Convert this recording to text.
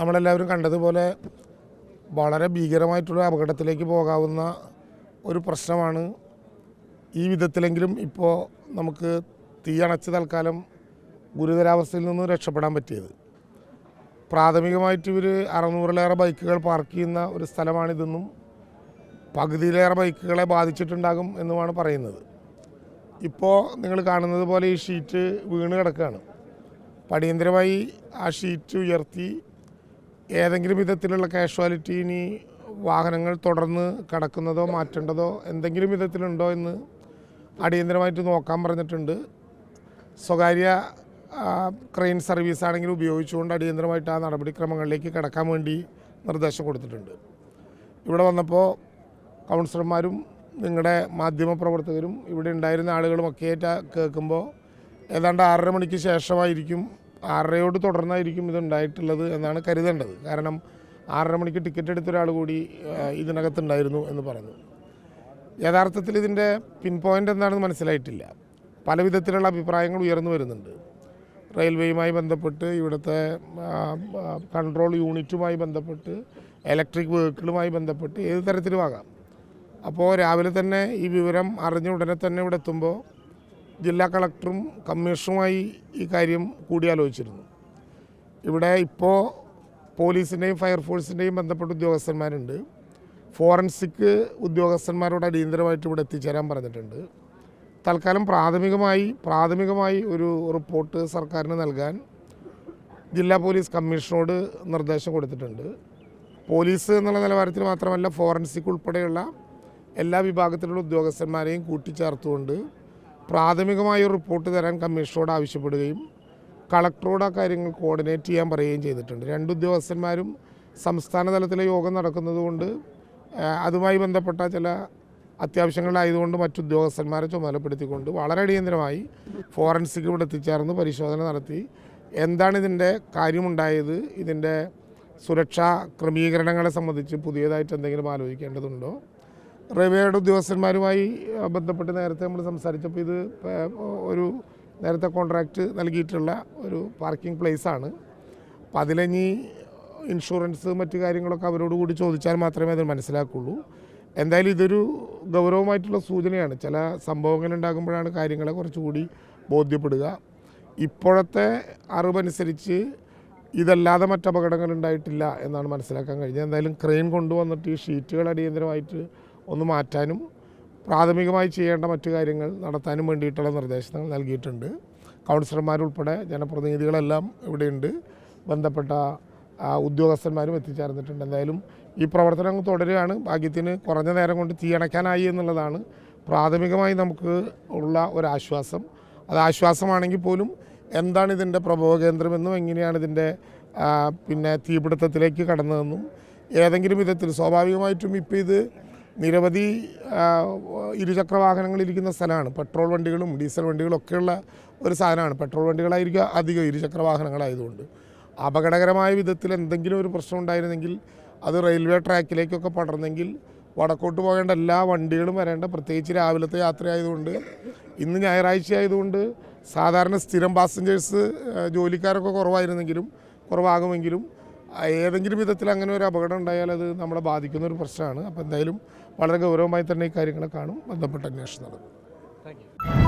നമ്മളെല്ലാവരും കണ്ടതുപോലെ വളരെ ഭീകരമായിട്ടുള്ള അപകടത്തിലേക്ക് പോകാവുന്ന ഒരു പ്രശ്നമാണ് ഈ വിധത്തിലെങ്കിലും ഇപ്പോൾ നമുക്ക് തീ അണച്ച് തൽക്കാലം ഗുരുതരാവസ്ഥയിൽ നിന്ന് രക്ഷപ്പെടാൻ പറ്റിയത്. പ്രാഥമികമായിട്ട് ഇവർ അറുന്നൂറിലേറെ ബൈക്കുകൾ പാർക്ക് ചെയ്യുന്ന ഒരു സ്ഥലമാണിതെന്നും പകുതിയിലേറെ ബൈക്കുകളെ ബാധിച്ചിട്ടുണ്ടാകും എന്നുമാണ് പറയുന്നത്. ഇപ്പോൾ നിങ്ങൾ കാണുന്നത് പോലെ ഈ ഷീറ്റ് വീണ് കിടക്കുകയാണ്. പടിയന്തരമായി ആ ഷീറ്റ് ഉയർത്തി ഏതെങ്കിലും വിധത്തിലുള്ള കാഷ്വാലിറ്റി ഇനി വാഹനങ്ങൾ തുടർന്ന് കടക്കുന്നതോ മാറ്റേണ്ടതോ എന്തെങ്കിലും വിധത്തിലുണ്ടോ എന്ന് അടിയന്തരമായിട്ട് നോക്കാൻ പറഞ്ഞിട്ടുണ്ട്. സ്വകാര്യ ക്രെയിൻ സർവീസ് ആണെങ്കിലും ഉപയോഗിച്ചുകൊണ്ട് അടിയന്തരമായിട്ട് ആ നടപടിക്രമങ്ങളിലേക്ക് കടക്കാൻ വേണ്ടി നിർദ്ദേശം കൊടുത്തിട്ടുണ്ട്. ഇവിടെ വന്നപ്പോൾ കൗൺസിലർമാരും നിങ്ങളുടെ മാധ്യമപ്രവർത്തകരും ഇവിടെ ഉണ്ടായിരുന്ന ആളുകളും ഒക്കെ ആയിട്ട് കേൾക്കുമ്പോൾ ഏതാണ്ട് ആറര മണിക്ക് ശേഷമായിരിക്കും ആറരയോട് തുടർന്നായിരിക്കും ഇതുണ്ടായിട്ടുള്ളത് എന്നാണ് കരുതേണ്ടത്. കാരണം ആറര മണിക്ക് ടിക്കറ്റ് എടുത്ത ഒരാൾ കൂടി ഇതിനകത്ത് ഇതിനകത്തുണ്ടായിരുന്നു എന്ന് പറഞ്ഞു. യഥാർത്ഥത്തിൽ ഇതിന്റെ പിൻ പോയിന്റ് എന്താണെന്ന് മനസ്സിലായിട്ടില്ല. പല വിധത്തിലുള്ള അഭിപ്രായങ്ങൾ ഉയർന്നു വരുന്നുണ്ട്. റെയിൽവേയുമായി ബന്ധപ്പെട്ട് ഇവിടുത്തെ കൺട്രോൾ യൂണിറ്റുമായി ബന്ധപ്പെട്ട് ഇലക്ട്രിക് വെഹിക്കിളുമായി ബന്ധപ്പെട്ട് ഏത് തരത്തിലുമാകാം അപ്പോൾ രാവിലെ തന്നെ ഈ വിവരം അറിഞ്ഞ ഉടനെ തന്നെ ഇവിടെ എത്തുമ്പോൾ ജില്ലാ കളക്ടറും കമ്മീഷണറുമായി ഈ കാര്യം കൂടിയാലോചിച്ചിരുന്നു. ഇവിടെ ഇപ്പോൾ പോലീസിന്റെയും ഫയർഫോഴ്സിന്റെയും ബന്ധപ്പെട്ട ഉദ്യോഗസ്ഥന്മാരുണ്ട്. ഫോറൻസിക് ഉദ്യോഗസ്ഥന്മാരോട് അടിയന്തരമായിട്ട് ഇവിടെ എത്തിച്ചേരാൻ പറഞ്ഞിട്ടുണ്ട്. തൽക്കാലം പ്രാഥമികമായി പ്രാഥമികമായി ഒരു റിപ്പോർട്ട് സർക്കാരിന് നൽകാൻ ജില്ലാ പോലീസ് കമ്മീഷനോട് നിർദ്ദേശം കൊടുത്തിട്ടുണ്ട്. പോലീസ് എന്നുള്ള നിലവാരത്തിൽ മാത്രമല്ല ഫോറൻസിക് ഉൾപ്പെടെയുള്ള എല്ലാ വിഭാഗത്തിലുള്ള ഉദ്യോഗസ്ഥന്മാരെയും കൂട്ടിച്ചേർത്തുകൊണ്ട് പ്രാഥമികമായ റിപ്പോർട്ട് തരാൻ കമ്മീഷണറോട് ആവശ്യപ്പെടുകയും കളക്ടറോട് ആ കാര്യങ്ങൾ കോർഡിനേറ്റ് ചെയ്യാൻ പറയുകയും ചെയ്തിട്ടുണ്ട്. രണ്ട് ഉദ്യോഗസ്ഥന്മാരും സംസ്ഥാന തലത്തിലെ യോഗം നടക്കുന്നതുകൊണ്ട് അതുമായി ബന്ധപ്പെട്ട ചില അത്യാവശ്യങ്ങളായതുകൊണ്ട് മറ്റു ഉദ്യോഗസ്ഥന്മാരെ ചുമതലപ്പെടുത്തിക്കൊണ്ട് വളരെ അടിയന്തരമായി ഫോറൻസിക് ഇവിടെ എത്തിച്ചേർന്ന് പരിശോധന നടത്തി. എന്താണ് ഇതിന്റെ കാര്യമുണ്ടായത്? ഇതിന്റെ സുരക്ഷാ ക്രമീകരണങ്ങളെ സംബന്ധിച്ച് പുതിയതായിട്ട് എന്തെങ്കിലും ആലോചിക്കേണ്ടതുണ്ടോ? റെയിൽവേയുടെ ഉദ്യോഗസ്ഥന്മാരുമായി ബന്ധപ്പെട്ട് നേരത്തെ നമ്മൾ സംസാരിച്ചപ്പോൾ ഇത് ഒരു നേരത്തെ കോൺട്രാക്റ്റ് നൽകിയിട്ടുള്ള ഒരു പാർക്കിംഗ് പ്ലേസാണ് അപ്പോൾ അതിലിനി ഇൻഷുറൻസ് മറ്റു കാര്യങ്ങളൊക്കെ അവരോട് കൂടി ചോദിച്ചാൽ മാത്രമേ അത് മനസ്സിലാക്കുള്ളൂ. എന്തായാലും ഇതൊരു ഗൗരവമായിട്ടുള്ള സൂചനയാണ്. ചില സംഭവങ്ങൾ ഉണ്ടാകുമ്പോഴാണ് കാര്യങ്ങളെ കുറച്ചുകൂടി ബോധ്യപ്പെടുക. ഇപ്പോഴത്തെ അറിവനുസരിച്ച് ഇതല്ലാതെ മറ്റ് അപകടങ്ങൾ ഉണ്ടായിട്ടില്ല എന്നാണ് മനസ്സിലാക്കാൻ കഴിഞ്ഞത്. എന്തായാലും ക്രെയിൻ കൊണ്ടുവന്നിട്ട് ഈ ഷീറ്റുകൾ അടിയന്തരമായിട്ട് ഒന്ന് മാറ്റാനും പ്രാഥമികമായി ചെയ്യേണ്ട മറ്റു കാര്യങ്ങൾ നടത്താനും വേണ്ടിയിട്ടുള്ള നിർദ്ദേശങ്ങൾ നൽകിയിട്ടുണ്ട്. കൗൺസിലർമാരുൾപ്പെടെ ജനപ്രതിനിധികളെല്ലാം ഇവിടെയുണ്ട്. ബന്ധപ്പെട്ട ഉദ്യോഗസ്ഥന്മാരും എത്തിച്ചേർന്നിട്ടുണ്ട്. എന്തായാലും ഈ പ്രവർത്തനം തുടരുകയാണ്. ഭാഗ്യത്തിന് കുറഞ്ഞ നേരം കൊണ്ട് തീയണയ്ക്കാനായി എന്നുള്ളതാണ് പ്രാഥമികമായി നമുക്ക് ഉള്ള ഒരാശ്വാസം. അത് ആശ്വാസമാണെങ്കിൽ പോലും എന്താണ് ഇതിന്റെ പ്രഭവ കേന്ദ്രമെന്നും എങ്ങനെയാണ് ഇതിന്റെ പിന്നെ തീപിടുത്തത്തിലേക്ക് കടന്നതെന്നും ഏതെങ്കിലും വിധത്തിൽ സ്വാഭാവികമായിട്ടും ഇപ്പോൾ ഇത് നിരവധി ഇരുചക്ര വാഹനങ്ങൾ ഇരിക്കുന്ന സ്ഥലമാണ്. പെട്രോൾ വണ്ടികളും ഡീസൽ വണ്ടികളും ഒക്കെയുള്ള ഒരു സാധനമാണ്. പെട്രോൾ വണ്ടികളായിരിക്കും അധികം ഇരുചക്ര വാഹനങ്ങളായതുകൊണ്ട് അപകടകരമായ വിധത്തിൽ എന്തെങ്കിലും ഒരു പ്രശ്നം ഉണ്ടായിരുന്നെങ്കിൽ അത് റെയിൽവേ ട്രാക്കിലേക്കൊക്കെ പടർന്നെങ്കിൽ വടക്കോട്ട് പോകേണ്ട എല്ലാ വണ്ടികളും വരേണ്ട പ്രത്യേകിച്ച് രാവിലത്തെ യാത്രയായതുകൊണ്ട് ഇന്ന് ഞായറാഴ്ച ആയതുകൊണ്ട് സാധാരണ സ്ഥിരം പാസഞ്ചേഴ്സ് ജോലിക്കാരൊക്കെ കുറവായിരുന്നെങ്കിലും കുറവാകുമെങ്കിലും ഏതെങ്കിലും വിധത്തിൽ അങ്ങനെ ഒരു അപകടം ഉണ്ടായാൽ അത് നമ്മളെ ബാധിക്കുന്ന ഒരു പ്രശ്നമാണ്. അപ്പോൾ എന്തായാലും വളരെ ഗൗരവമായി തന്നെ ഈ കാര്യങ്ങളെ കാണും. ബന്ധപ്പെട്ട അന്വേഷണം നടക്കും.